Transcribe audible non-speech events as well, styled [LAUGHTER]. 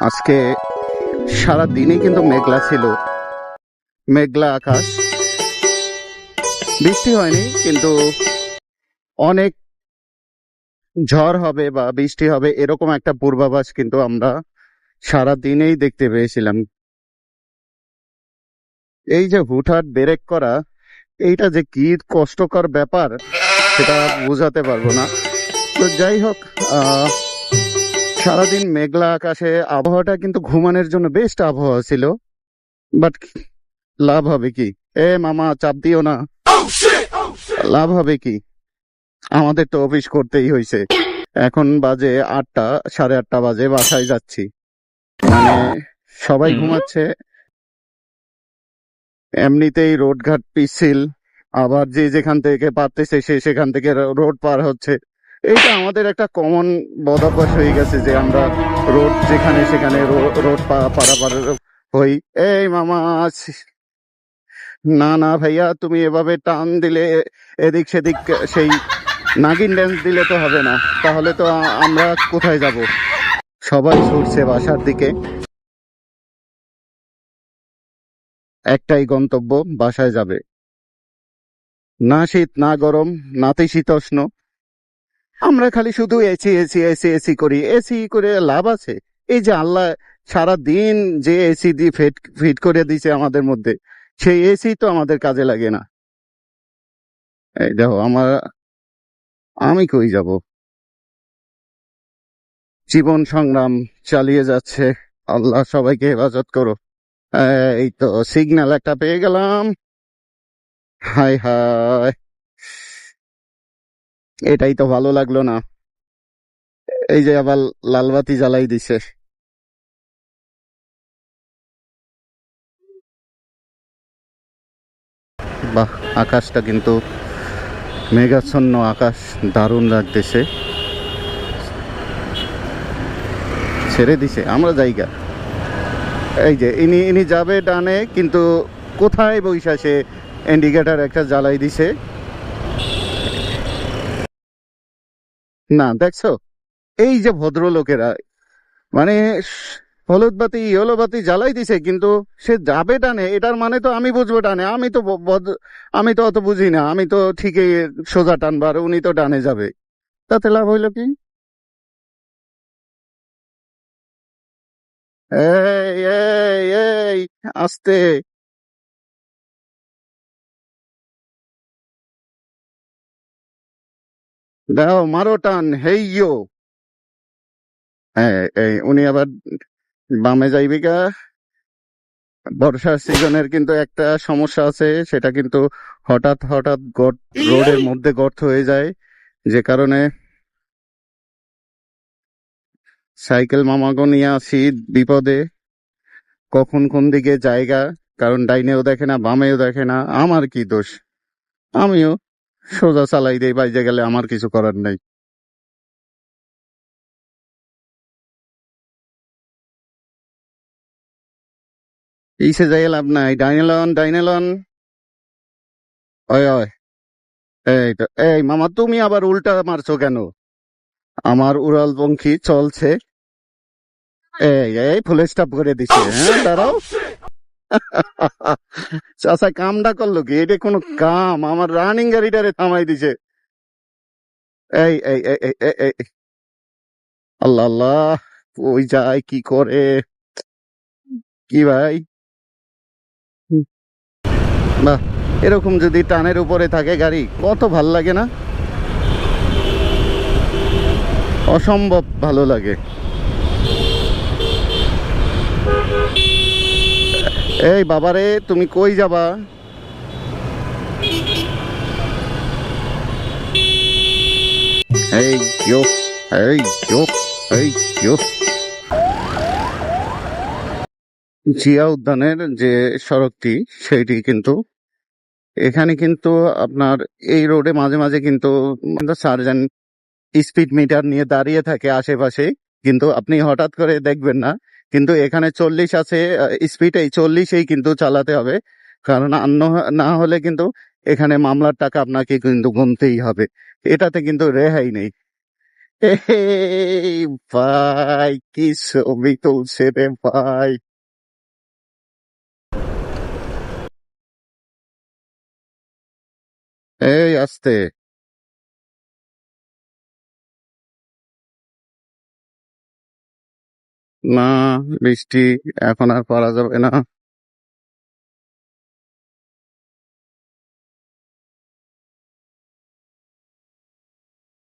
আজকে সারা দিনই কিন্তু মেঘলা ছিল। মেঘলা আকাশ। বৃষ্টি হয়নি, কিন্তু অনেক ঝড় হবে বা বৃষ্টি হবে এরকম একটা পূর্বাভাস কিন্তু আমরা সারা দিনেই দেখতে পেয়েছিলাম। এই যে হুটহাট ব্রেক করা, এইটা যে কি কষ্টকর ব্যাপার, সেটা বোঝাতে পারব না। তো যাই হোক, আহ সারাদিন মেঘলা আকাশে আবহাওয়াটা কিন্তু ঘুমানোর জন্য বেস্ট আবহাওয়া ছিল। বাট লাভ হবে কি? এ মামা চাপ দিও না। লাভ হবে কি? আমাদের তো অফিস করতেই হয়েছে এখন বাজে আটটা সাড়ে আটটা বাজে বাসায় যাচ্ছি। মানে সবাই ঘুমাচ্ছে। এমনিতেই রোডঘাট পিছিল আবার যে যেখান থেকে পারতেছে সে সেখান থেকে রোড পার হচ্ছে। এইটা আমাদের একটা কমন বদাভ্যাস হয়ে গেছে যে আমরা রোড যেখানে সেখানে রোড পারাপার হই। এই মামা, না না ভাইয়া, তুমি এভাবে টান দিলে, এদিক সেদিক সেই নাগিন ড্যান্স দিলে তো হবে না। তাহলে তো আমরা কোথায় যাব? সবাই ছুটছে বাসার দিকে। একটাই গন্তব্য, বাসায় যাবে। না শীত, না গরম, নাতি শীতোষ্ণ। আমরা খালি শুধু এসি এসি এসি এসি করি। এসি করে লাভ আছে। এই যে আল্লাহ সারা দিন যে এসি দিয়ে ফিট ফিট করে দিছে আমাদের মধ্যে, সেই এসি তো আমাদের কাজে লাগে না। এই দেখো, আমার, আমি কই যাব? জীবন সংগ্রাম চালিয়ে যাচ্ছে। আল্লাহ সবাইকে হেফাজত করো। এই তো সিগন্যাল একটা পেয়ে গেলাম। হাই হাই এটাই তো ভালো লাগল না। এই যে আবার লালবাতি জ্বালাই দিছে। বাহ, আকাশটা কিন্তু মেঘাচ্ছন্ন আকাশ, দারুণ লাগতেছে। ছেড়ে দিছে, আমরা জায়গা এই যে, ইনি ইনি যাবে ডানে, কিন্তু কোথায় বৈশা সে ইন্ডিকেটার একটা জ্বালাই দিছে? না, দেখছ? এই যে ভদ্রলোকেরা মানে হলুদ বাতি ইয়েলো বাতি জ্বালাই দিছে, কিন্তু সে যাবে ডানে এটার মানে তো আমি বুঝব টানে, আমি তো আমি তো অত বুঝি না, আমি তো ঠিকই সোজা টানবার, উনি তো টানে যাবে। তাতে লাভ হইল কি? এই এই, আস্তে। দাও মারো টান হেইয়ো হ্যাঁ এই উনি আবার বামে যাইবে গা। বর্ষার সিজনের কিন্তু একটা সমস্যা আছে, সেটা কিন্তু হঠাৎ হঠাৎ গর্ত, রোডের মধ্যে গর্ত হয়ে যায়, যে কারণে সাইকেল মামাগো নিয়ে আসি বিপদে। কখন কোন দিকে জায়গা, কারণ ডাইনেও দেখে না, বামেও দেখে না, আমার কি দোষ? আমিও সোজা চালাই দেয় বাইজে গেলে আমার কিছু করার নাই। ইসে যাই লাভ নাই। ডাইনেলন ডাইনেলন। ওই এই তো, এই মামা, তুমি আবার উল্টা মারছো কেন? আমার উড়াল পঙ্খী চলছে। এই এই ফুল স্টপ করে দিছে। হ্যাঁ দাঁড়াও। [LAUGHS] চাষা কামটা করল কি? এটা কোনো কাম? আমার রানিং গাড়িটারে থামাই দিছে। এই এই এই এই। আল্লাহ আল্লাহ ওই যায়, কি করে? কি ভাই? বাহ, এরকম যদি টানের উপরে থাকে গাড়ি, কত ভালো লাগে না? অসম্ভব ভালো লাগে। এই বাবারে, তুমি কই যাবা? এই এই এই জিয়া উদ্যানের যে সড়কটি সেটি কিন্তু, এখানে কিন্তু আপনার এই রোডে মাঝে মাঝে কিন্তু সার্জন স্পিড মিটার নিয়ে দাঁড়িয়ে থাকে আশেপাশে, কিন্তু আপনি হঠাৎ করে দেখবেন না কিন্তু এখানে চল্লিশ আছে স্পিড এই চল্লিশেই কিন্তু চালাতে হবে। কারণ অন্য না হলে কিন্তু এখানে মামলার টাকা আপনাকে কিন্তু গুনতেই হবে। এটাতে কিন্তু রেহাই নেই। এই ভাই, কি ছবি তুলছে রে ভাই। এই, আসতে। না বৃষ্টি এখন আর পারা যাবে না।